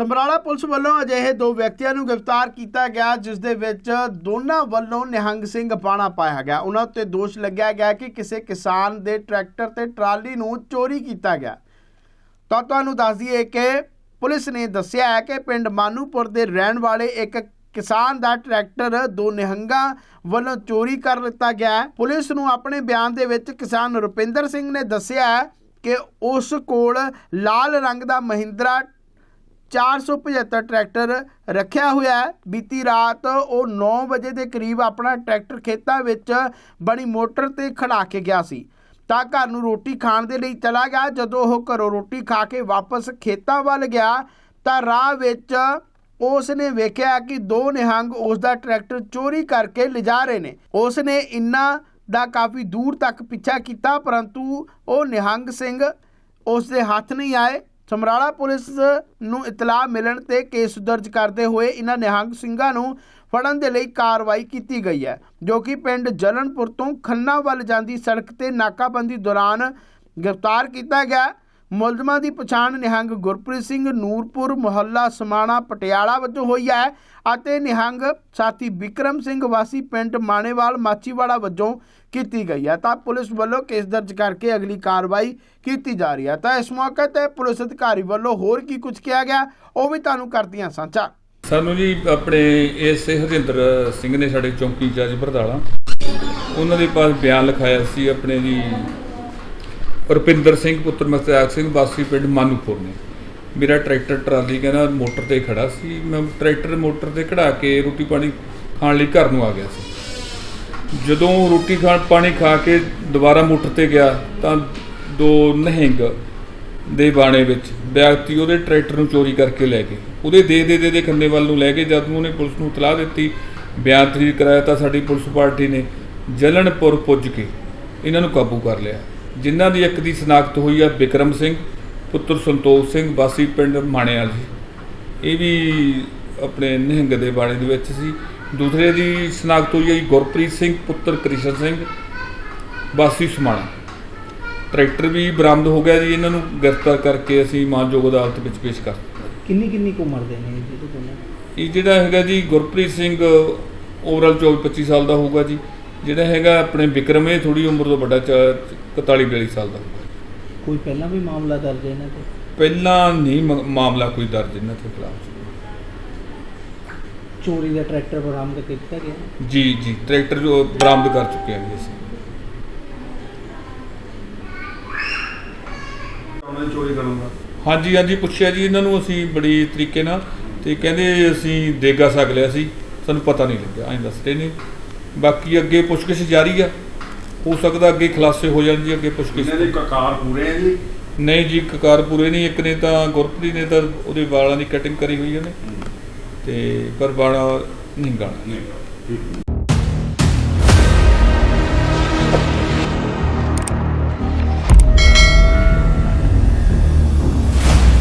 Samrala police ਵੱਲੋਂ ਅਜਿਹੇ ਦੋ ਵਿਅਕਤੀਆਂ ਨੂੰ ਗ੍ਰਿਫਤਾਰ ਕੀਤਾ ਗਿਆ, ਜਿਸ ਦੇ ਵਿੱਚ ਦੋਨਾਂ ਵੱਲੋਂ ਨਿਹੰਗ ਸਿੰਘ ਬਾਣਾ ਪਾਇਆ ਗਿਆ। ਉਹਨਾਂ ਉੱਤੇ ਦੋਸ਼ ਲੱਗਿਆ ਗਿਆ ਕਿ ਕਿਸੇ ਕਿਸਾਨ ਦੇ ਟਰੈਕਟਰ ਤੇ ਟਰਾਲੀ ਨੂੰ ਚੋਰੀ ਕੀਤਾ ਗਿਆ। ਤਾਂ ਤੁਹਾਨੂੰ ਦੱਸ ਦਈਏ ਕਿ ਪੁਲਿਸ ਨੇ ਦੱਸਿਆ ਹੈ ਕਿ ਪਿੰਡ ਮਾਨੂਪੁਰ ਦੇ ਰਹਿਣ ਵਾਲੇ ਇੱਕ ਕਿਸਾਨ ਦਾ ਟਰੈਕਟਰ ਦੋ ਨਿਹੰਗਾਂ ਵੱਲੋਂ ਚੋਰੀ ਕਰ ਲਿੱਤਾ ਗਿਆ ਹੈ। ਪੁਲਿਸ ਨੂੰ ਆਪਣੇ ਬਿਆਨ ਦੇ ਵਿੱਚ ਕਿਸਾਨ ਰੁਪਿੰਦਰ ਸਿੰਘ ਨੇ ਦੱਸਿਆ ਹੈ ਕਿ ਉਸ ਕੋਲ ਲਾਲ ਰੰਗ ਦਾ ਮਹਿੰਦਰਾ 475 ਟਰੈਕਟਰ ਰੱਖਿਆ ਹੋਇਆ ਹੈ। ਬੀਤੀ ਰਾਤ ਉਹ 9 ਵਜੇ ਦੇ ਕਰੀਬ ਆਪਣਾ ਟਰੈਕਟਰ ਖੇਤਾਂ ਵਿੱਚ ਬਣੀ ਮੋਟਰ ਤੇ ਖੜਾ ਕੇ ਗਿਆ ਸੀ। ਤਾਂ ਘਰ ਨੂੰ ਰੋਟੀ ਖਾਣ ਦੇ ਲਈ ਚਲਾ ਗਿਆ। ਜਦੋਂ ਉਹ ਘਰੋਂ ਰੋਟੀ ਖਾ ਕੇ ਵਾਪਸ ਖੇਤਾਂ ਵੱਲ ਗਿਆ, ਤਾਂ ਰਾਹ ਵਿੱਚ ਉਸ ਨੇ ਵੇਖਿਆ ਕਿ ਦੋ ਨਿਹੰਗ ਉਸ ਦਾ ਟਰੈਕਟਰ ਚੋਰੀ ਕਰਕੇ ਲਿਜਾ ਰਹੇ ਨੇ। ਉਸ ਨੇ ਇੰਨਾ ਦਾ ਕਾਫੀ ਦੂਰ ਤੱਕ ਪਿੱਛਾ ਕੀਤਾ, ਪਰੰਤੂ ਉਹ ਨਿਹੰਗ ਸਿੰਘ ਉਸ ਦੇ ਹੱਥ ਨਹੀਂ ਆਏ। ਸਮਰਾਲਾ ਪੁਲਿਸ ਨੂੰ ਇਤਲਾਹ ਮਿਲਣ ਤੇ ਕੇਸ ਦਰਜ ਕਰਦੇ ਹੋਏ ਇਹਨਾਂ ਨਿਹੰਗ ਸਿੰਘਾਂ ਨੂੰ ਫੜਨ ਦੇ ਲਈ ਕਾਰਵਾਈ ਕੀਤੀ ਗਈ ਹੈ, ਜੋ ਕਿ ਪਿੰਡ ਜਲਨਪੁਰ ਤੋਂ ਖੰਨਾ ਵੱਲ ਜਾਂਦੀ ਸੜਕ ਤੇ ਨਾਕਾਬੰਦੀ ਦੌਰਾਨ ਗ੍ਰਿਫਤਾਰ ਕੀਤਾ ਗਿਆ। ਮੁਲਜ਼ਮਾਂ ਦੀ ਪਛਾਣ ਨਿਹੰਗ ਗੁਰਪ੍ਰੀਤ ਸਿੰਘ ਨੂਰਪੁਰ ਮੁਹੱਲਾ ਸਮਾਣਾ ਪਟਿਆਲਾ ਵਜੋਂ ਹੋਈ ਹੈ ਅਤੇ ਨਿਹੰਗ ਸਾਥੀ ਵਿਕਰਮ ਸਿੰਘ ਵਾਸੀ ਪਿੰਡ ਮਾਣੇਵਾਲ ਮਾਚੀਵਾੜਾ ਵਜੋਂ ਕੀਤੀ ਗਈ ਹੈ। ਤਾਂ ਪੁਲਿਸ ਵੱਲੋਂ ਕੇਸ ਦਰਜ ਕਰਕੇ ਅਗਲੀ ਕਾਰਵਾਈ ਕੀਤੀ ਜਾ ਰਹੀ ਹੈ। ਤਾਂ ਇਸ ਮੌਕੇ ਤੇ ਪੁਲਿਸ ਅਧਿਕਾਰੀ ਵੱਲੋਂ ਹੋਰ ਕੀ ਕੁਝ ਕਿਹਾ ਗਿਆ, ਉਹ ਵੀ ਤੁਹਾਨੂੰ ਕਰਦੀਆਂ ਸਾਂਝਾ। ਸਾਨੂੰ ਜੀ ਆਪਣੇ ਇਸ ਹਰਿੰਦਰ ਸਿੰਘ ਨੇ ਸਾਡੇ ਚੌਂਕੀ ਜੱਜ ਬਰਦਾਲਾ ਉਹਨਾਂ ਦੇ ਪਾਸ ਬਿਆਨ ਲਿਖਾਇਆ ਸੀ, ਆਪਣੇ ਜੀ ਰੁਪਿੰਦਰ ਸਿੰਘ, ਪੁੱਤਰ ਮਸਤਿਆਗ ਸਿੰਘ, ਵਾਸੀ ਪਿੰਡ ਮਾਨੂਪੁਰ ਨੇ। ਮੇਰਾ ਟਰੈਕਟਰ, ਟਰਾਲੀ ਕਹਿੰਦਾ ਮੋਟਰ ਤੇ ਖੜਾ ਸੀ। ਮੈਂ ਟਰੈਕਟਰ ਮੋਟਰ ਤੇ ਖੜਾ ਕੇ ਰੋਟੀ ਪਾਣੀ ਖਾਣ ਲਈ ਘਰ ਨੂੰ ਆ ਗਿਆ ਸੀ। ਜਦੋਂ ਰੋਟੀ ਖਾਣ, ਪਾਣੀ ਖਾ ਕੇ ਦੁਬਾਰਾ ਮੋਟਰ ਤੇ ਗਿਆ ਤਾਂ ਦੋ ਨਹਿੰਗ ਦੇ ਬਾਣੇ ਵਿੱਚ ਵਿਅਕਤੀ ਉਹਦੇ ਟਰੈਕਟਰ ਨੂੰ ਚੋਰੀ ਕਰਕੇ ਲੈ ਗਏ। ਉਹਦੇ ਦੇ ਦੇ ਦੇ ਦੇ ਖੰਨੇ ਵੱਲ ਨੂੰ ਲੈ ਕੇ ਜਦ ਨੂੰ ਉਹਨੇ ਪੁਲਿਸ ਨੂੰ ਇਤਲਾਹ ਦਿੱਤੀ, ਬਿਆਨ ਤਰੀਕ ਕਰਾਇਆ ਤਾਂ ਸਾਡੀ ਪੁਲਿਸ ਪਾਰਟੀ ਨੇ ਜਲਨਪੁਰ ਪੁੱਜ ਕੇ ਇਹਨਾਂ ਨੂੰ ਕਾਬੂ ਕਰ ਲਿਆ। ਜਿਨ੍ਹਾਂ ਦੀ ਇੱਕ ਦੀ ਸ਼ਨਾਖਤ ਹੋਈ ਆ ਵਿਕਰਮ ਸਿੰਘ ਪੁੱਤਰ ਸੰਤੋਖ ਸਿੰਘ ਵਾਸੀ ਪਿੰਡ ਮਾਣੇਵਾਲ ਜੀ ਇਹ ਵੀ ਆਪਣੇ ਨਿਹੰਗ ਦੇ ਬਾਣੇ ਦੇ ਵਿੱਚ ਸੀ। ਦੂਸਰੇ ਦੀ ਸ਼ਨਾਖਤ ਹੋਈ ਹੈ ਜੀ ਗੁਰਪ੍ਰੀਤ ਸਿੰਘ ਪੁੱਤਰ ਕ੍ਰਿਸ਼ਨ ਸਿੰਘ ਵਾਸੀ ਸਮਾਣਾ। ਟਰੈਕਟਰ ਵੀ ਬਰਾਮਦ ਹੋ ਗਿਆ ਜੀ ਇਹਨਾਂ ਨੂੰ ਗ੍ਰਿਫਤਾਰ ਕਰਕੇ ਅਸੀਂ ਮਾਨਯੋਗ ਅਦਾਲਤ ਵਿੱਚ ਪੇਸ਼ ਕਰ। ਕਿੰਨੀ ਕਿੰਨੀ ਕੁ ਉਮਰ ਦੇ ਨੇ ਇਹ ਦੋਨੋਂ ਇਹ ਜਿਹੜਾ ਹੈਗਾ ਜੀ ਗੁਰਪ੍ਰੀਤ ਸਿੰਘ ਓਵਰਆਲ 24 25 ਸਾਲ ਦਾ ਹੋਊਗਾ ਜੀ। ਜਿਹੜਾ ਹੈਗਾ ਆਪਣੇ ਵਿਕਰਮ ਇਹ ਥੋੜੀ ਉਮਰ ਤੋਂ ਵੱਡਾ 41 42 ਸਾਲ ਦਾ। ਹੋਊਗਾ ਕੋਈ ਪਹਿਲਾਂ ਵੀ ਮਾਮਲਾ ਦਰਜ ਹੈ ਇਹਨਾਂ ਤੇ? ਪਹਿਲਾਂ ਨਹੀਂ ਮ- ਮਾਮਲਾ ਕੋਈ ਦਰਜ ਇਹਨਾਂ ਦੇ ਖਿਲਾਫ ਚੋਰੀ ਦਾ ਟਰੈਕਟਰ ਬਰਾਮਦ ਕੀਤਾ ਗਿਆ? ਜੀ ਜੀ ਟਰੈਕਟਰ ਜੋ ਬਰਾਮਦ ਕਰ ਚੁੱਕੇ ਹਾਂ ਜੀ ਅਸੀਂ। ਉਹਨਾਂ ਦੀ ਚੋਰੀ ਕਰੂੰਗਾ। ਹਾਂਜੀ ਹਾਂਜੀ ਪੁੱਛਿਆ ਜੀ ਇਹਨਾਂ ਨੂੰ ਅਸੀਂ ਬੜੀ ਤਰੀਕੇ ਨਾਲ ਤੇ ਕਹਿੰਦੇ ਅਸੀਂ ਦੇਗਾ ਸਕ ਲਿਆ ਸੀ ਸਾਨੂੰ ਪਤਾ ਨਹੀਂ ਲੱਗਿਆ ਐਂ ਦੱਸਦੇ ਨੇ। ਬਾਕੀ ਅੱਗੇ ਪੁੱਛਗਿੱਛ ਜਾਰੀ ਆ। ਹੋ ਸਕਦਾ ਅੱਗੇ ਖੁਲਾਸੇ ਹੋ ਜਾਣ ਜੀ ਅੱਗੇ ਪੁੱਛਗਿੱਛ ਇਹਨਾਂ ਦੇ ਕਕਾਰ ਪੂਰੇ ਆ ਜੀ? ਨਹੀਂ ਜੀ ਕਕਾਰ ਪੂਰੇ ਨਹੀਂ। ਇੱਕ ਨੇ ਤਾਂ ਗੁਰਪ੍ਰੀਤ ਨੇ ਤਾਂ ਉਹਦੇ ਵਾਲਾਂ ਦੀ ਕਟਿੰਗ ਕਰੀ ਹੋਈ ਉਹਨੇ। ਤੇ ਪਰ ਵਾਲਾ ਨਹੀਂ ਗਾਣਾ ਠੀਕ।